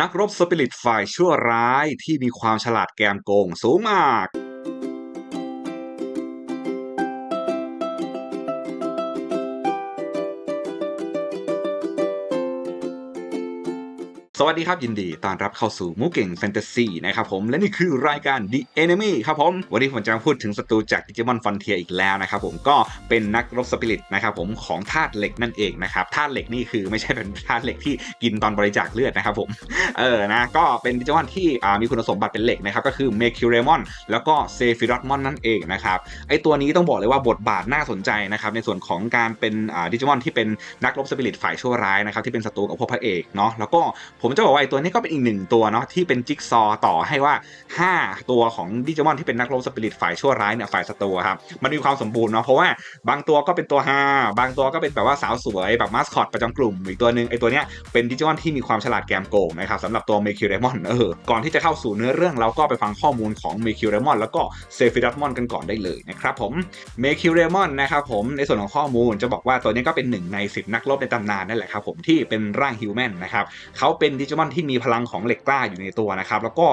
นักรบสปิริตฝ่ายชั่วร้ายที่มีความฉลาดแกมโกงสูงมาก สวัสดีครับ ยินดีต้อนรับเข้าสู่มูเก่งแฟนตาซีนะครับผมและนี่คือรายการ The Enemy ครับผม วันนี้ผมจะมาพูดถึงศัตรูจากดิจิมอนฟอนเทียอีกแล้วนะครับผมก็เป็นนักรบสปิริตนะครับผมของธาตุเหล็กนั่นเองนะครับธาตุเหล็กนี่คือไม่ใช่เป็นธาตุเหล็กที่กินตอนบริจาคเลือดนะครับผมเออนะก็เป็นดิจิมอนที่มีคุณสมบัติเป็นเหล็กนะครับก็คือเมคิวเรมอนแล้วก็เซฟิรอตมอนนั่นเองนะครับไอตัวนี้ต้องบอกเลยว่าบทบาทน่าสนใจนะครับในส่วนของการเป็นดิจิมอนที่เป็นนักรบสปิริตฝ่ายชั่วร้ายนะครับที่เป็นศัตรูกับพวกพระเอกเนาะแล้วก็ผมจะบอกว่าไอ้ตัวนี้ก็เป็นอีกหนึ่งตัวเนาะที่เป็นจิ๊กซอว์ต่อให้ว่า 5 ตัวของดิจิมอนที่เป็นนักรบสปิริตฝ่ายชั่วร้ายเนี่ยฝ่ายศัตรูครับมันมีความสมบูรณ์เนาะเพราะว่าบางตัวก็เป็นตัวฮาบางตัวก็เป็นแบบว่าสาวสวยแบบมาสคอตประจำกลุ่มอีกตัวหนึ่งไอ้ตัวเนี้ยเป็นดิจิมอนที่มีความฉลาดแกมโกงนะครับสำหรับตัวเมคิวเรมอนเออก่อนที่จะเข้าสู่เนื้อเรื่องเราก็ไปฟังข้อมูลของเมคิวเรมอนแล้วก็เซฟิรัตมอนกันก่อนได้เลยนะครับผมเมคิวเรมอนนะครับผมในส่วนของข้อมูลจะบอกว่าตัวนี้ก็เป็นหนึ่งในสิบนักรบในตำนานนั่นแหละครับผมที่เป็นร่างฮิวแมนนะครับเขาเป็นดิจิมอนที่มีพลังของเหล็กกล้าอยู่ในตัวนะครับแล้วก็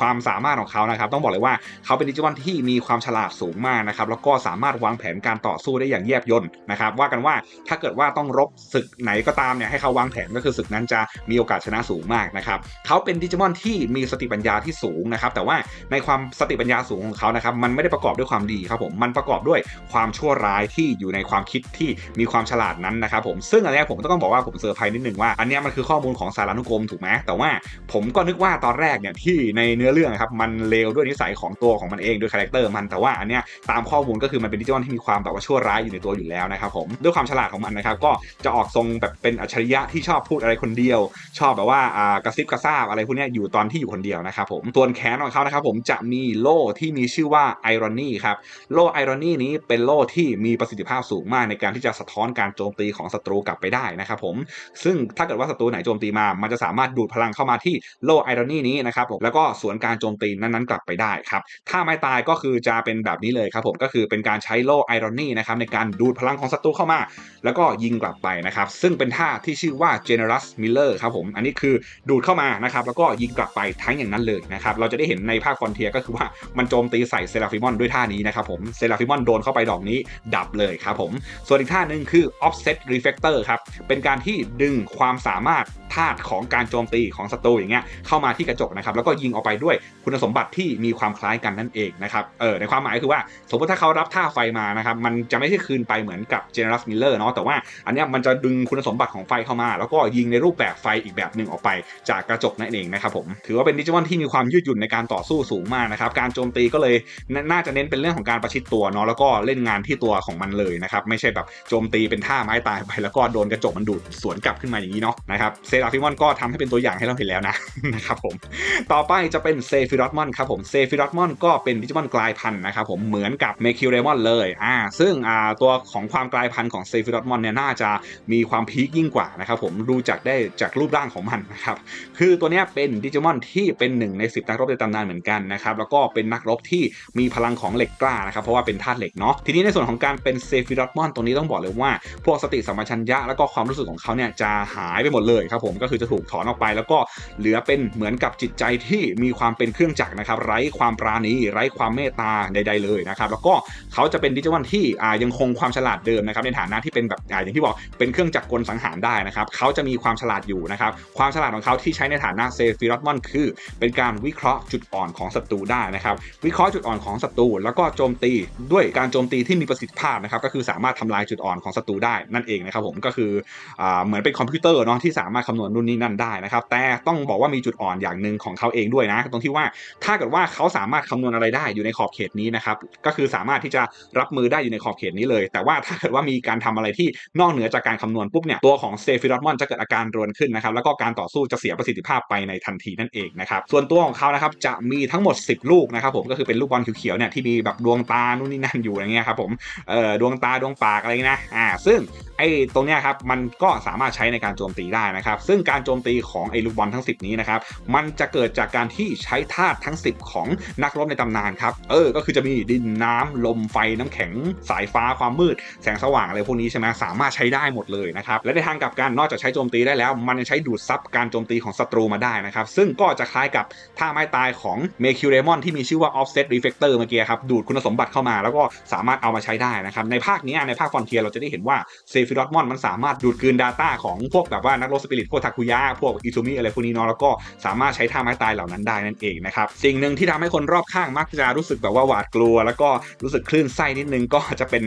ความสามารถของเขานะครับต้องบอกเลยว่าเขาเป็นดิจิมอนที่มีความฉลาดสูงมากนะครับแล้วก็สามารถวางแผนการต่อสู้ได้อย่างแยบยลนะครับว่ากันว่าถ้าเกิดว่าต้องรบศึกไหนก็ตามเนี่ยให้เขาวางแผนก็คือศึกนั้นจะมีโอกาสชนะสูงมากนะครับเขาเป็นดิจิมอนที่มีสติปัญญาที่สูงนะครับแต่ว่าในความสติปัญญาสูงของเขานะครับมันไม่ได้ประกอบด้วยความดีครับผมมันประกอบด้วยความชั่วร้ายที่อยู่ในความคิดที่มีความฉลาดนั้นนะครับผมซึ่งอันนี้ผมต้องบอกว่าผมเซอร์ไพรส์นิดนึงว่าอันนี้มันคือข้อมูลของสารานุกรมถูกไหมแต่ว่าผมก็นึกว่าตอนแรกเนี่ยที่ในเนื้อเรื่องครับมันเลวด้วยนิสัยของตัวของมันเองด้วยคาแรคเตอร์มันแต่ว่าอันเนี้ยตามข้อมูลก็คือมันเป็นดิจิมอนที่มีความแบบว่าชั่วร้ายอยู่ในตัวอยู่แล้วนะครับผมด้วยความฉลาดของมันนะครับก็จะออกทรงแบบเป็นอัจฉริยะที่ชอบพูดอะไรคนเดียว ชอบแบบว่าอ่ากระซิบกระซาบอะไรพวกเนี้ยอยู่ตอนที่อยู่คนเดียวนะครับผมส่วแขนของเขานะครับผมจะมีโล่ที่มีชื่อว่าไอรอนี่ครับโล่ไอรอนี่นี้เป็นโล่ที่มีประสิทธิภาพสูงมากในการที่จะสะท้อนการโจมตีของศัตรูกลับไปได้นะครับผมซึ่งถ้าเกิดว่าศัตรูไหนโจมตีมามันจะสาามารถดูดพลังเข้ามาที่โลไอรอนี่นี้นะครับผมแล้วก็สวนการโจมตีนั้นๆกลับไปได้ครับถ้าไม่ตายก็คือจะเป็นแบบนี้เลยครับผมก็คือเป็นการใช้โลไอรอนี่นะครับในการดูดพลังของศัตรูเข้ามา แล้วก็ยิงกลับไปนะครับซึ่งเป็นท่าที่ชื่อว่า generous miller ครับผมอันนี้คือดูดเข้ามานะครับแล้วก็ยิงกลับไปทั้งอย่างนั้นเลยนะครับเราจะได้เห็นในภาคฟอนเทียก็คือว่ามันโจมตีใส่เซราฟิมอนด้วยท่านี้นะครับผมเซราฟิมอนโดนเข้าไปดอกนี้ดับเลยครับผมส่วนอีกท่าหนึ่งคือ offset reflector ครับเป็นการที่ดึงความสามารถธาตุของการโจมตีของศัตรูอย่างเงี้ยเข้ามาที่กระจกนะครับแล้วก็ยิงออกไปด้วยคุณสมบัติที่มีความคล้ายกันนั่นเองนะครับเออในความหมายคือว่าสมมติถ้าเขารับท่าไฟมานะครับมันจะไม่ใช่คืนไปเหมือนกับ Generous Miller เนาะแต่ว่าอันเนี้ยมันจะดึงคุณสมบัติของไฟเข้ามา แล้วก็ยิงในรูปแบบไฟอีกแบบหนึ่งออกไปจากกระจกนั่นเองนะครับผมถือว่าเป็นดิจิมอนที่มีความยืดหยุ่นในการต่อสู้สูงมากนะครับการโจมตีก็เลยน่าจะเน้นเป็นเรื่องของการประชิดตัวเนาะแล้วก็เล่นงานที่ตัวของมันเลยนะครับไม่ใช่แบบโจมตีเป็นท่าไม้ตายไป แล้วก็โดนกระจกมันดูดสวนกลับขึ้นมาอย่างนี้เนาะนะครับเซราฟิมอนก็ทำให้เป็นตัวอย่างให้เราเห็นแล้วนะนะครับผมต่อไปจะเป็นเซฟิรอตมอนครับผมเซฟิรอตมอนก็เป็นดิจิมอนกลายพันธุ์นะครับผมเหมือนกับเมคิวเรมอนเลยอ่าซึ่งอ่าตัวของความกลายพันธุ์ของเซฟิรอตมอนเนี่ยน่าจะมีความพีคยิ่งกว่านะครับผมดูจากได้จากรูปร่างของมันนะครับคือตัวเนี้ยเป็นดิจิมอนที่เป็นหนึ่งใน 10นักรบในตำนานเหมือนกันนะครับแล้วก็เป็นนักรบที่มีพลังของเหล็กกล้านะครับเพราะว่าเป็นธาตุเหล็กเนาะทีนี้ในส่วนของการเป็นเซฟิรอตมอนตรงนี้ต้องบอกเลยว่า พวกสติสัมปชัญญะแล้วก็ความรู้สึกของเขาเนี่ยจะหายไปหมดเลยครับผมก็คือจะถูกถอนออกไป แล้วก็เหลือเป็นเหมือนกับจิตใจที่มีความเป็นเครื่องจักรนะครับ ไร้ความปราณีไร้ความเมตตาใด ๆเลยนะครับ แล้วก็เขาจะเป็นดิจิมอนที่ยังคงความฉลาดเดิมนะครับในฐานะที่เป็นแบบอย่างที่บอกเป็นเครื่องจักรกลสังหารได้นะครับเขาจะมีความฉลาดอยู่นะครับความฉลาดของเขาที่ใช้ในฐานะเซฟิรอตมอนคือ เป็นการวิเคราะห์จุดอ่อนของศัตรูได้นะครับ วิเคราะห์จุดอ่อนของศัตรูแล้วก็โจมตีด้วยการโจมตีที่มีประสิทธิภาพนะครับก็คือสามารถทำลายจุดอ่อนของศัตรูได้นั่นเองนะครับผมก็คืออเหมือนเป็นคอมพิวเตอร์เนาะที่สามารถคำนวณนู่นนี่นั่นได้นะครับ แต่ต้องบอกว่ามีจุดอ่อนอย่างหนึ่งของเขาเองด้วยนะ ตรงที่ว่าถ้าเกิดว่าเขาสามารถคำนวณอะไรได้อยู่ในขอบเขตนี้นะครับ ก็คือสามารถที่จะรับมือได้อยู่ในขอบเขตนี้เลย แต่ว่าถ้าเกิดว่ามีการทำอะไรที่นอกเหนือจากการคำนวณปุ๊บเนี่ยตัวของเซฟิรอตมอนจะเกิดอาการรวนขึ้นนะครับแล้วก็การต่อสู้จะเสียประสิทธิภาพไปในทันทีนั่นเองนะครับส่วนตัวของเขานะครับจะมีทั้งหมด 10 ลูกนะครับผมก็คือเป็นลูกบอลเขียวๆเนี่ยที่มีแบบดวงตานู่นนี่นั่นอยู่อย่างเงี้ยครับผมเอ่อดวงตาดวงปากอะไรนะอ่าซึ่งไอ้ตรงเนี้ยครับมันก็สามารถใช้ในการโจมตีได้นะครับ ซึ่งการโจมตีของไอ้ลูกบอลทั้ง 10 นี้นะครับ มันจะเกิดจากการที่ใช้ธาตุทั้ง 10 ของนักรบในตำนานครับ เออ ก็คือจะมีดินน้ำลมไฟน้ำแข็งสายฟ้าความมืด แสงสว่างอะไรพวกนี้ใช่ไหมสามารถใช้ได้หมดเลยนะครับ และในทางกลับกันนอกจากใช้โจมตีได้แล้ว มันยังใช้ดูดซับการโจมตีของศัตรูมาได้นะครับ ซึ่งก็จะคล้ายกับท่าไม้ตายของเมคิวเรมอนที่มีชื่อว่า offset reflector เมื่อกี้ครับ ดูดคุณสมบัติเข้ามา แล้วก็สามารถเอามาใช้ได้นะครับ ในภาคนี้ในภาคฟอนเทียเราจะได้เห็นว่าเซฟิรอตมอนมันสามารถดูดกลืน Data ของพวกแบบว่านักรบสปิริตพวกทาคุยะพวกอิซูมิอะไรพวกนี้เนาะแล้วก็สามารถใช้ท่าไม้ตายเหล่านั้นได้นั่นเองนะครับสิ่งหนึ่งที่ทำให้คนรอบข้างมักจะรู้สึกแบบว่าหวาดกลัว แล้วก็รู้สึกคลื่นไส้นิดนึงก็จะเป็น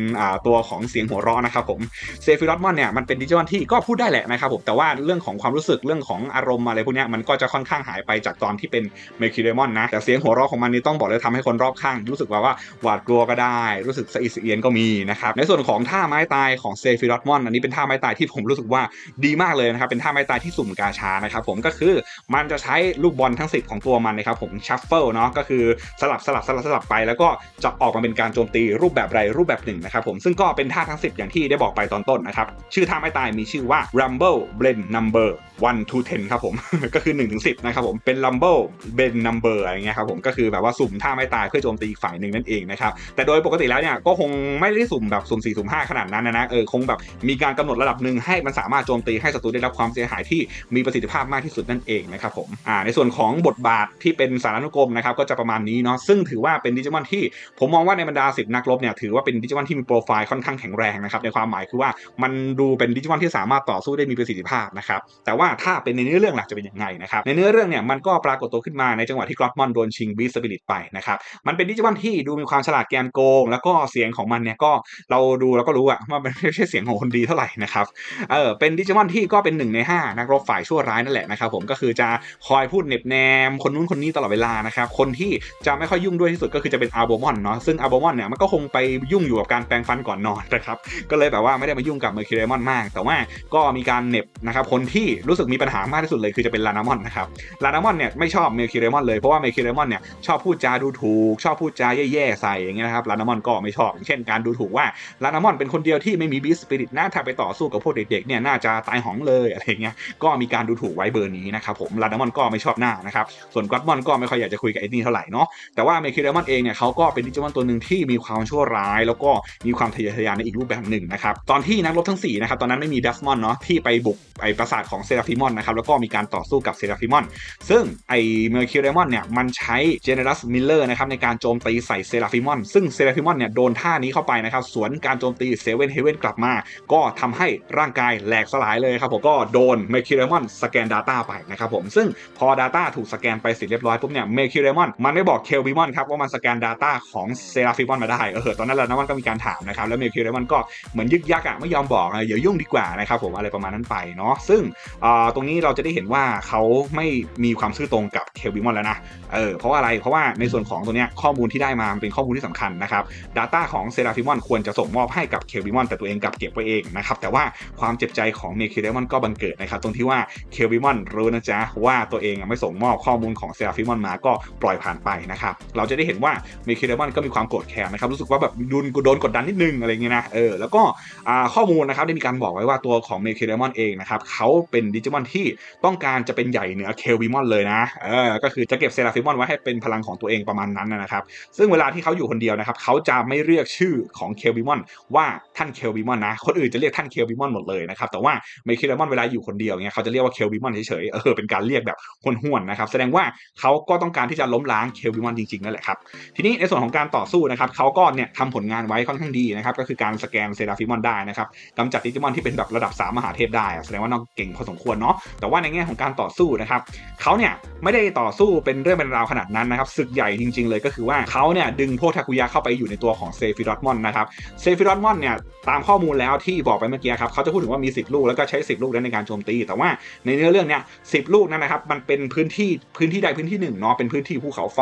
ตัวของเสียงหัวเราะนะครับผมเซฟิรอตมอนเนี่ยมันเป็นดิจิทัลที่ก็พูดได้แหละนะครับผมแต่ว่าเรื่องของความรู้สึกเรื่องของอารมณ์อะไรพวกนี้มันก็จะค่อนข้างหายไปจากตอนที่เป็นเมคิเดมอนนะแต่เสียงหัวเราะของมันนี่ต้องบอกเลยทำให้คนรอบข้าง รู้สึกว่าว่าหวาดกลัวก็ได้ รู้สึกสะอิดสะเอียนก็มีนะครับในส่วนของท่าไม้ตายของเซฟิรอตมอนอันนี้เป็นท่าไม้ตายที่ผมรู้สึกว่าดีมากเลยนะครับเป็นท่าไม้ตายที่สุ่มกาชานะครับผมก็คือมันจะใช้ลูกบอลทั้งสิบของตัวมันนะครับผมชัฟเฟิลเนาะก็คือสลับสลับสลับสลับไป แล้วก็จะออกมาเป็นการโจมตีรูปแบบใดรูปแบบหนึ่งนะครับผมซึ่งก็เป็นท่าทั้ง 10 อย่างที่ได้บอกไปตอนต้นนะครับชื่อท่าไม่ตายมีชื่อว่า Rumble Blend Number 1 to 10 ครับผม ก็คือ 1 ถึง 10 นะครับผม เป็น Rumble Blend Number อะไรเงี้ยครับผม ก็คือแบบว่าสุ่มท่าไม้ตายเพื่อโจมตีอีกฝ่ายหนึ่งนั่นเองนะครับ แต่โดยปกติแล้วเนี่ย ก็คงไม่ได้สุ่มแบบสุ่ม 4 สุ่ม 5 ขนาดนั้นนะนะ เออ คงแบบมีการกำหนดระดับหนึ่งให้มันสามารถโจมตีให้ศัตรูได้รับความเสียหายที่มีประสิทธิภาพมากที่สุดนั่นเองนะครับผม อ่า ในส่วนของบทบาทที่เป็นสารานุกรมนะครับ ก็จะประมาณนี้เนาะ ซึ่งถือว่าเป็นดิจิมอนที่ผมมองว่าในบรรดา 10 นักรบเนี่ย ถือว่าเป็นดิจิมอนที่มีโปรไฟล์ค่อนข้างแข็งแรงนะครับ ในความหมายคือว่ามันดูเป็นดิจิมอนที่สามารถต่อสู้ได้มีประสิทธิภาพนะครับแต่ว่าถ้าเป็นในเนื้อเรื่องหลักจะเป็นยังไงนะครับในเนื้อเรื่องเนี่ยมันก็ปรากฏตัวขึ้นมาในจังหวะที่กรอตมอนโดนชิงบีสปิริตไปนะครับมันเป็นดิจิมอนที่ดูมีความฉลาดแกมโกง แล้วก็เสียงของมันเนี่ยก็เราดูแล้วก็รู้อะว่ามันไม่ใช่เสียงของคนดีเท่าไหร่นะครับเออเป็นดิจิมอนที่ก็เป็นหนึ่งใน 5 นักรบฝ่ายชั่วร้ายนั่นแหละนะครับผมก็คือจะคอยพูดเน็บแนม คนนู้นคนนี้ตลอดเวลานะครับคนที่จะไม่ค่อยยุ่งด้วยที่สุดก็คือจะเป็นอาร์โบมอนเนาะซึ่งอาร์โบมอนเนี่ยมันก็คงไปยุ่งอยู่กับการแปรงฟันก่อนนอนนะครับก็เลยแบบว่าไม่ได้มายุ่งกับเมอร์คิวเรมอนมาก แต่ว่าก็มีการเน็บนะครับคนที่รูู้สึกมีปัญหามากที่สุดเลยคือจะเป็นลานามอนนะครับลานามอนเนี่ยไม่ชอบเมอร์คิเรมอนเลยเพราะว่าเมอร์คิเรมอนเนี่ยชอบพูดจาดูถูก ชอบพูดจาแย่ๆใส่อย่างเงี้ยนะครับลานามอนก็ไม่ชอบ เช่นการดูถูกว่าลานามอนเป็นคนเดียวที่ไม่มีบีสปิริตน่าถ้าไปต่อสู้กับพวกเด็กๆเนี่ยน่าจะตายหองเลยอะไรเงี้ยก็มีการดูถูกไว้เบอร์นี้นะครับผมลานามอนก็ไม่ชอบหน้านะครับส่วนก็อตมอนก็ไม่ค่อยอยากจะคุยกับไอ้นี่เท่าไหร่เนาะแต่ว่าเมคิเรมอนเองเนี่ยเขาก็เป็นดิจิมอนตัวหนึ่งที่มีความชั่วร้าย แล้วก็มีความทะเยอทะยานในอีกรูปแบบหนึ่งนะครับตอนที่นักรบทั้ง4นะครับตอนนั้นไม่มีดัสมอนเนาะที่ไปบุกไอปราสาทของเซราฟิมอนนะครับแล้วก็มีการต่อสู้กับเซราฟิมอน ซึ่งไอเมอร์คิวเรมอนเนี่ยมันใช้เจเนรัสมิลเลอร์นะครับในการโจมตีใส่เซราฟิมอน ซึ่งเซราฟิมอนเนี่ยโดนท่านี้เข้าไปนะครับสวนการโจมตีเซเว่นเฮเว่นกลับมา ก็ทำให้ร่างกายแหลกสลายเลยครับผมก็โดนเมอร์คิวเรมอนสแกน Data ไปนะครับผมซึ่งพอ Data ถูกสแกนไปเสร็จเรียบร้อยปุ๊บเนี่ยเมอร์คิวเรมอนมันไม่บอกเคลวิมอนครับว่ามันสแกน Data ของเซราฟิมอนมาได้เออตอนนั้นแล้วนะมันก็มีการถามนะครับแล้วเมอร์คิวเรมอนก็เหมือนยึกยักอะไม่ยอมบอกเดี๋ยวยุ่งดีกว่านะครับผมอะไรประมาณนั้นไปเนาะซึ่งตรงนี้เราจะได้เห็นว่าเขาไม่มีความซื่อตรงกับเคลวิมอนแล้วนะเออเพราะว่าอะไรเพราะว่าในส่วนของตัวเนี้ยข้อมูลที่ได้มาเป็นข้อมูลที่สำคัญนะครับ Data ของเซราฟิมอนควรจะส่งมอบให้กับเคลวิมอนแต่ตัวเองกลับเก็บไว้เองนะครับแต่ว่าความเจ็บใจของเมคิเรมอนก็บังเกิดนะครับตรงที่ว่าเคลวิมอนรู้นะจ๊ะว่าตัวเองไม่ส่งมอบข้อมูลของเซราฟิมอนมาก็ปล่อยผ่านไปนะครับเราจะได้เห็นว่าเมคิเรมอนก็มีความโกรธแค้นนะครับรู้สึกว่าแบบโดนโดนกดดันนิดนึงอะไรเงี้ยนะเออแล้วก็ข้อมูลนะครับได้มีการบอกไว้ว่าตัวของเมคิเรมอนเองนะครับเขาเป็นดิจิมอนที่ต้องการจะเป็นใหญ่เหนือเคลวิมอนเลยนะเออก็คือจะเก็บเซราฟิมอนไว้ให้เป็นพลังของตัวเองประมาณนั้นนะครับ ซึ่งเวลาที่เขาอยู่คนเดียวนะครับเขาจะไม่เรียกชื่อของเคลวิมอนว่าท่านเคลวิมอนนะ คนอื่นจะเรียกท่านเคลวิมอนหมดเลยนะครับแต่ว่าเมคิเรมอนเวลาอยู่คนเดียวเนี่ยเขาจะเรียกว่าเคลวิมอนเฉยๆเออเป็นการเรียกแบบห้วนๆนะครับแสดงว่าเขาก็ต้องการที่จะล้มล้างเคลวิมอนจริงๆนั่นแหละครับทีนี้ในส่วนของการต่อสู้นะครับเขาก็เนี่ยทำผลงานไว้ค่อนข้างดีนะครับก็คือการสแกนเซราฟิมอนได้นะครับกำจัดดิจิมอนที่เป็นแบบระดับ3มหาเทพได้ แสดงว่าน้องเก่งพอสมควรเนาะแต่ว่าในแง่ของการต่อสู้นะครับเขาเนี่ยไม่ได้ต่อสู้เป็นเรื่องเป็นราวขนาดนั้นนะครับศึกใหญ่จริง ๆ เลยก็คือว่าเขาเนี่ยดึงพวกทาคุยะเข้าไปอยู่ในตัวของเซฟิรอตมอนนะครับเซฟิรอตมอนเนี่ยตามข้อมูลแล้วที่บอกไปเมื่อกี้ครับเขาจะพูดถึงว่ามี 10 ลูกแล้วก็ใช้ 10 ลูกนั้นในการโจมตี แต่ว่าในเนื้อเรื่องเนี่ยสิลูกนั้นนะครับมันเป็นพื้นที่พื้นที่ใดพื้นที่หนึ่งเนาะเป็นพื้นที่ภูเขาไฟ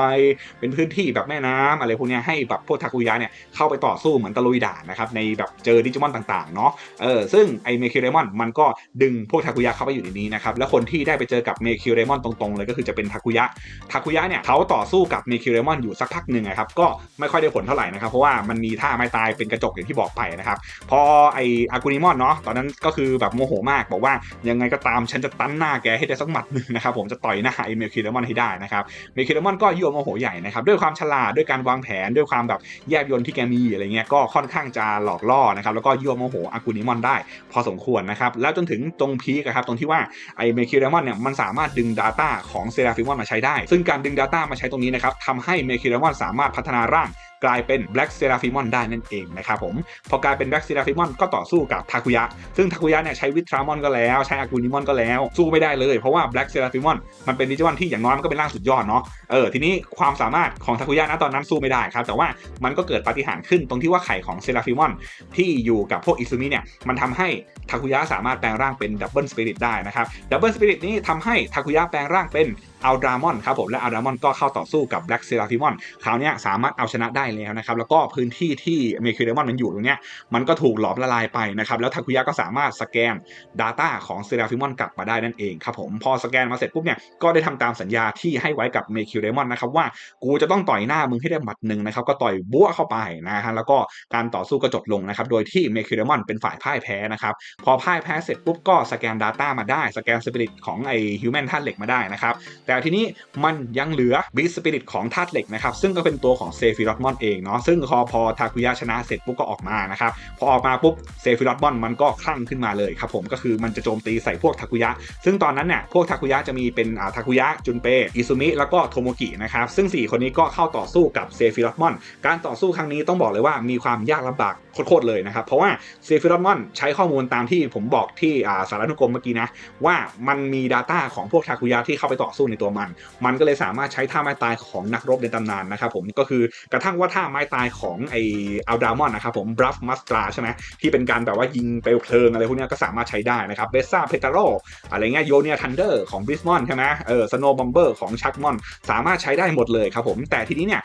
เป็นพื้นที่แบบแม่น้ำอะไรพวกนี้ให้แบบพวกทาคุยะเนี่ยเข้าไปต่อสู้เหมือนตะลุยด่านนะครับในแบบเจอดิจิมอนต่างๆเนาะเออซึ่งไอเมคิเรมอนมันก็ดึงพวกทาคุยะเข้าไปอยู่อยู่ในนี้นะครับแล้วคนที่ได้ไปเจอกับเมคิวเรมอนตรงๆเลยก็คือจะเป็นทาคุยะทาคุยะเนี่ยเขาต่อสู้กับเมคิวเรมอนอยู่สักพักหนึ่งนะครับก็ไม่ค่อยได้ผลเท่าไหร่นะครับเพราะว่ามันมีท่าไม้ตายเป็นกระจกอย่างที่บอกไปนะครับพอไออากูนิมอนเนาะตอนนั้นก็คือแบบโมโหมากบอกว่ายังไงก็ตามฉันจะตั้นหน้าแกให้ได้สักหมัดหนึ่งนะครับผมจะต่อยหน้าไอเมคิวเรมอนให้ได้นะครับเมคิวเรมอนก็ยั่วโมโหใหญ่นะครับด้วยความฉลาดด้วยการวางแผนด้วยความแบบแยบยนที่แกมีอะไรเงี้ยก็ค่อนข้างจะหลอกล่อนะครับแล้วก็ยั่วโมโหอากูนิมอนได้ พอสมควรนะครับแล้วจนถึงตรงพีกครับตรงทว่าไอเมคิวเดมอนเนี่ยมันสามารถดึง Data ของเซราฟิมอนมาใช้ได้ ซึ่งการดึง Data มาใช้ตรงนี้นะครับทำให้เมคิวเดมอนสามารถพัฒนาร่าง กลายเป็น Black Seraphimon ได้นั่นเองนะครับผม พอกลายเป็น Black Seraphimon ก็ต่อสู้กับทาคุยะ ซึ่งทาคุยะเนี่ยใช้วิทรามอนก็แล้วใช้อากูนิมอนก็แล้ว สู้ไม่ได้เลยเพราะว่า Black Seraphimon มันเป็นดิจิมอนที่อย่างน้อยมันก็เป็นร่างสุดยอดเนาะเออทีนี้ความสามารถของทาคุยะนะตอนนั้นสู้ไม่ได้ครับแต่ว่ามันก็เกิดปาฏิหาริย์ขึ้นตรงที่ว่าไข่ของเซราฟิมอนที่อยู่กับพวกอิซุมิเนี่ยมันทำให้ทาคุยะสามารถแปลงร่างเป็นดับเบิลสปิริตได้นะครับดับเบิลสปิริตนี้ทำให้ทาคุยะแปลงร่างเป็น อัลดรามอนครับผมและอัลดรามอนก็เข้าต่อสู้กับแบล็กเซราฟิมอนคราวนี้สามารถเอาชนะได้แล้วนะครับแล้วก็พื้นที่ที่เมคิวเดมอนมันอยู่ตรงนี้มันก็ถูกหลอมละลายไปนะครับแล้วทาคุยะก็สามารถสแกน Data ของเซราฟิมอนกลับมาได้นั่นเองครับผมพอสแกนมาเสร็จปุ๊บเนี่ยก็ได้ทำตามสัญญาที่ให้ไว้กับเมคิวเดมอนนะครับว่ากูจะต้องต่อยหน้ามึงให้ได้หมัดหนึ่งนะครับก็ต่อยบั้วเข้าไปนะฮะแล้วก็การต่อสู้ก็จบลงนะครับโดยที่เมคิวเดมอนเป็นฝ่ายพ่ายแพ้นะครับพอพ่ายแพ้เสร็จปุ๊บก็สแกน Data มาได้สแกนสปิริตของไอฮิวแมนท่าเหล็กมาได้นะครับแต่ทีนี้มันยังเหลือบีสปิริตของธาตุเหล็กนะครับซึ่งก็เป็นตัวของเซฟิรอตมอนเองเนาะซึ่งพอพอทาคุยะชนะเสร็จปุ๊บก็ออกมานะครับพอออกมาปุ๊บเซฟิรอตมอนมันก็คลั่งขึ้นมาเลยครับผมก็คือมันจะโจมตีใส่พวกทาคุยะ ซึ่งตอนนั้นเนี่ยพวกทาคุยะจะมีเป็นอ่าทาคุยะจุนเปอิซุมิแล้วก็โทโมกินะครับซึ่ง 4 คนนี้ก็เข้าต่อสู้กับเซฟิรอตมอนการต่อสู้ครั้งนี้ต้องบอกเลยว่ามีความยากลำบากโคตรเลยนะครับ เพราะว่าเซฟิรอตมอนใช้ข้อมูลตามที่ผมบอกที่อ่าสารานุกรมเมื่อกี้นะว่ามันมี Data ของพวกทาคุยะที่เข้าไปต่อสู้ในตัวมัน มันก็เลยสามารถใช้ท่าไม้ตายของนักรบในตำนานนะครับผมก็คือกระทั่งว่าท่าไม้ตายของไออัลดามอนนะครับผมบรัฟมัสตราใช่ไหมที่เป็นการแบบว่ายิงเปลวเพลิงอะไรพวกนี้ก็สามารถใช้ได้นะครับเบซ่าเพตาโรอะไรเงี้ยโยเนียทันเดอร์ของบริสมอนใช่ไหมเออสโนบอมเบอร์ของชักมอนสามารถใช้ได้หมดเลยครับผมแต่ทีนี้เนี่ย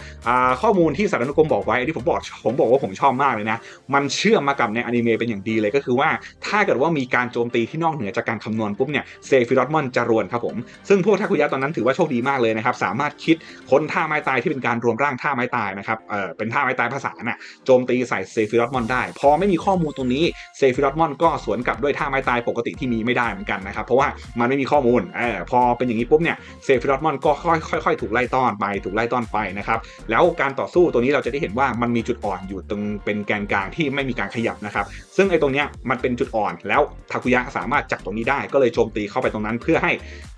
ข้อมูลที่สารนุกรมบอกไว้ที่ผมบอกผมบอกว่าผมชอบมากเลยนะมันเชื่อมมากับในอนิเมะเป็นอย่างดีเลยก็คือว่าถ้าเกิดว่ามีการโจมตีที่นอกเหนือจากการคำนวณปุ๊บเนี่ยเซฟิรอตมอนจะรวนครับผมซึ่งพวกทาคุยะตอนนั้นถือว่าโชคดีมากเลยนะครับ สามารถคิดค้นท่าไม้ตายที่เป็นการรวมร่างท่าไม้ตายนะครับเออเป็นท่าไม้ตายภาษาน่ะโจมตีใส่เซฟิรอตมอนได้ พอไม่มีข้อมูลตรงนี้เซฟิรอตมอนก็สวนกลับด้วยท่าไม้ตายปกติที่มีไม่ได้เหมือนกันนะครับ เพราะว่ามันไม่มีข้อมูลเออพอเป็นอย่างนี้ปุ๊บเนี่ยเซฟิรอตมอนก็ค่อยๆค่อยๆถูกไล่ต้อนไปถูกไล่ต้อนไปนะครับแล้วการต่อสู้ตัวนี้เราจะได้เห็นว่ามันมีจุดอ่อนอยู่ตรงเป็นแกนกลางที่ไม่มีการขยับนะครับ ซึ่งไอ้ตรงเนี้ยมันเป็นจุดอ่อนแล้วทาคุยะสามารถจับตรงนี้ได้ก็เลยโจมตีเข้าไปตรงนั้นเพื่อให้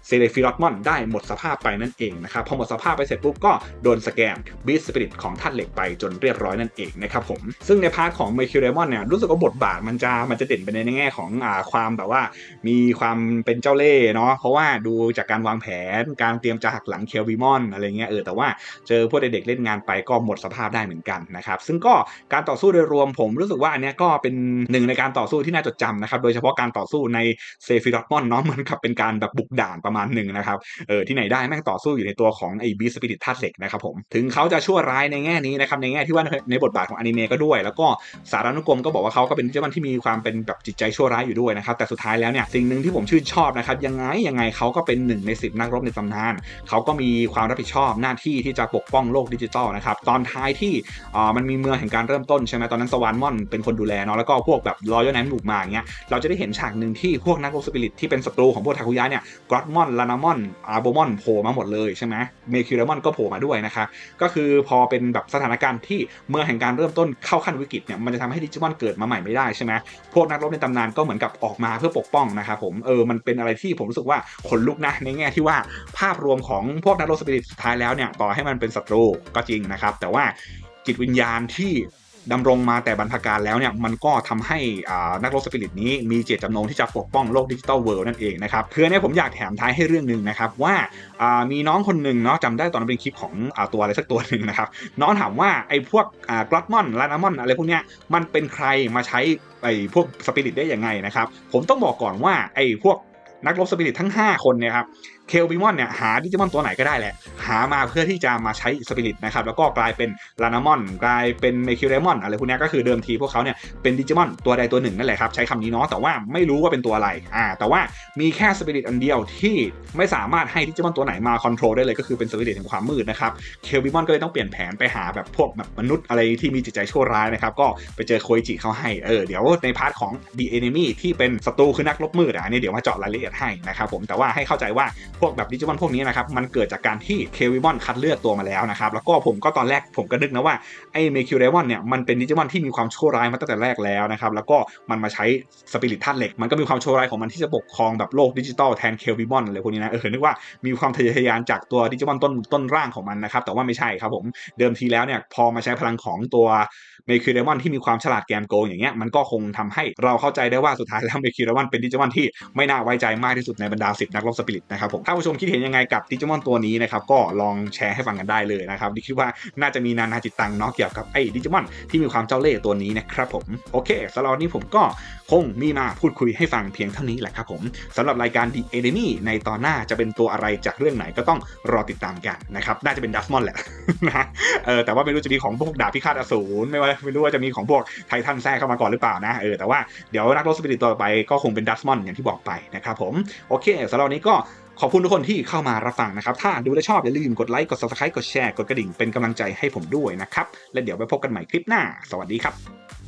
เซเลฟิรอตมอนได้หมดสภาพไปนั่นเองนะครับพอหมดสภาพไปเสร็จปุ๊บก็โดนสแกนบีสสปิริตของธาตุเหล็กไปจนเรียบร้อยนั่นเองนะครับผมซึ่งในพาร์ทของเมคิวเรมอนเนี่ยรู้สึกว่าบทบาทมันจะมันจะเด่นไปในแง่ของอ่าความแบบว่ามีความเป็นเจ้าเล่ห์เนาะเพราะว่าดูจากการวางแผนการเตรียมจะหักหลังเคลวิมอนอะไรเงี้ยเออแต่ว่าเจอพวกเด็กๆเล่นงานไปก็หมดสภาพได้เหมือนกันนะครับซึ่งก็การต่อสู้โดยรวมผมรู้สึกว่าอันเนี้ยก็เป็นหนึ่งในการต่อสู้ที่น่าจดจำนะครับโดยเฉพาะการต่อสู้ในเซฟิรอตมอนเนาะมือนกับเป็นการแบบบุกด่านปประมาณหนึ่งนะครับเออที่ไหนได้แม่งต่อสู้อยู่ในตัวของไอ้บีสปิริตธาตุเหล็กนะครับผมถึงเขาจะชั่วร้ายในแง่นี้นะครับในแง่ที่ว่าในบทบาทของอนิเมะก็ด้วย แล้วก็สารานุกรมก็บอกว่าเขาก็เป็นเจ้ามันที่มีความเป็นแบบจิตใจชั่วร้ายอยู่ด้วยนะครับแต่สุดท้ายแล้วเนี่ยสิ่งหนึ่งที่ผมชื่นชอบนะครับยังไงยังไงเขาก็เป็นหนึ่งในสิบนักรบในตำนานเขาก็มีความรับผิดชอบหน้าที่ที่จะปกป้องโลกดิจิทัลนะครับตอนท้ายที่อ่ามันมีเมืองแห่งการเริ่มต้นใช่ไหมตอนนั้นสวานมอนเป็นคนดูแลเนาะแล้วก็พวกแบบรอยแนมบุกมาอย่างเงี้ยเราจะได้เห็นฉากหนึ่งที่พวกนักรบสปิริตที่เป็นศัตรูของพวกทาคุยะเนี่ยกรอตมอนลานามอนอาร์โบมอนโผล่มาหมดเลยใช่ไหมเมคิวเรมอนก็โผล่มาด้วยนะคะก็คือพอเป็นแบบสถานการณ์ที่เมื่อแห่งการเริ่มต้นเข้าขั้นวิกฤตเนี่ยมันจะทำให้ดิจิมอนเกิดมาใหม่ไม่ได้ใช่ไหมพวกนักรบในตำนานก็เหมือนกับออกมาเพื่อปกป้องนะครับผมเออมันเป็นอะไรที่ผมรู้สึกว่าขนลุกนะในแง่ที่ว่าภาพรวมของพวกนักรบสปิริตสุดท้ายแล้วเนี่ยต่อให้มันเป็นศัตรูก็จริงนะครับแต่ว่าจิตวิญญาณที่ ดำรงมาแต่บรรพการแล้วเนี่ยมันก็ทำให้นักรบสปิริตนี้มีเจตจำนงที่จะปกป้องโลกดิจิตอลเวิลด์นั่นเองนะครับคือเนี่ยผมอยากแถมท้ายให้เรื่องหนึ่งนะครับว่ามีน้องคนหนึ่งเนาะจำได้ตอนนั้นเป็นคลิปของอตัวอะไรสักตัวหนึ่งนะครับน้องถามว่าไอ้พวกอ่ากรอตมอนลานามอนอะไรพวกเนี้ยมันเป็นใครมาใช้ไอ้พวกสปิริตได้ยังไงนะครับผมต้องบอกก่อนว่าไอ้พวกนักรบสปิริตทั้ง 5 คนเนี่ยครับ เคลบิมอนเนี่ยหาดิจิมอนตัวไหนก็ได้แหละ หามาเพื่อที่จะมาใช้สปิริตนะครับแล้วก็กลายเป็นลานามอน กลายเป็นเมคิวเรมอนอะไรพวกนี้ก็คือเดิมทีพวกเขาเนี่ยเป็นดิจิมอนตัวใดตัวหนึ่งนั่นแหละครับใช้คำนี้เนาะแต่ว่าไม่รู้ว่าเป็นตัวอะไรอ่าแต่ว่ามีแค่สปิริตอันเดียวที่ไม่สามารถให้ดิจิมอนตัวไหนมาคอนโทรลได้เลยก็คือเป็นสปิริตแห่งความมืดนะครับเคลวิมอนก็เลยต้องเปลี่ยนแผนไปหาแบบพวกแบบมนุษย์อะไรที่มีจิตใจชั่วร้ายนะครับก็ไปเจอโคอิจิเขาให้เออเดี๋ยวในพาร์ทของ The Enemy ที่เป็นศัตรูคือนักลบมืดอะนี่เดี๋ยวมาเจาะรายละเอียดให้นะครับผมแต่ว่าให้เข้าใจว่าพวกแบบดิจิมอนพวกนี้นะครับ มันเกิดจากการที่เควิมอนคัดเลือกตัวมาแล้วนะครับ แล้วก็ผมก็ตอนแรกผมก็นึกนะว่าไอ้เมคิวเรมอนเนี่ยมันเป็นดิจิมอนที่มีความชั่วร้ายมาตั้งแต่แรกแล้วนะครับ แล้วก็มันมาใช้สปิริตธาตุเหล็ก มันก็มีความชั่วร้ายของมันที่จะปกครองแบบโลกดิจิตอลแทนเควิมอนอะไรพวกนี้นะ เออ นึกว่ามีความทะเยอทะยานจากตัวดิจิมอนต้นต้นร่างของมันนะครับ แต่ว่าไม่ใช่ครับผม เดิมทีแล้วเนี่ยพอมาใช้พลังของตัวเมคิวเดมอนที่มีความฉลาดแกมโกงอย่างเงี้ยมันก็คงทำให้เราเข้าใจได้ว่าสุดท้ายแล้วเมคิวเดมอนเป็นดิจิมอนที่ไม่น่าไว้ใจมากที่สุดในบรรดาสิบนักลบสปิริตนะครับผมถ้าผู้ชมคิดเห็นยังไงกับดิจิมอนตัวนี้นะครับก็ลองแชร์ให้ฟังกันได้เลยนะครับดิคิดว่าน่าจะมีนานาจิตตังเนาะเกี่ยวกับไอ้ดิจิมอนที่มีความเจ้าเล่ห์ตัวนี้นะครับผมโอเคสำหรับวันนี้ผมก็ คงมีมาพูดคุยให้ฟังเพียงเท่านี้แหละครับผมสำหรับรายการ The Enemy ในตอนหน้าจะเป็นตัวอะไรจากเรื่องไหนก็ต้องรอติดตามกันนะครับน่าจะเป็นดัสมอนแหละนะเออแต่ว่าไม่รู้จะมีของพวกดาบพิฆาตอสูรไม่ว่าไม่รู้ว่าจะมีของพวกไททันแทรกเข้ามาก่อนหรือเปล่านะเออแต่ว่าเดี๋ยวนักรบสปิริตต่อไปก็คงเป็นดัสมอนอย่างที่บอกไปนะครับผมโอเคสำหรับวันนี้ก็ขอบคุณทุกคนที่เข้ามารับฟังนะครับ ถ้าดูและชอบอย่าลืมกดไลค์ กด subscribe กดแชร์ กดกระดิ่งเป็นกำลังใจให้ผมด้วยนะครับ และเดี๋ยวไปพบกันใหม่คลิปหน้า สวัสดีครับ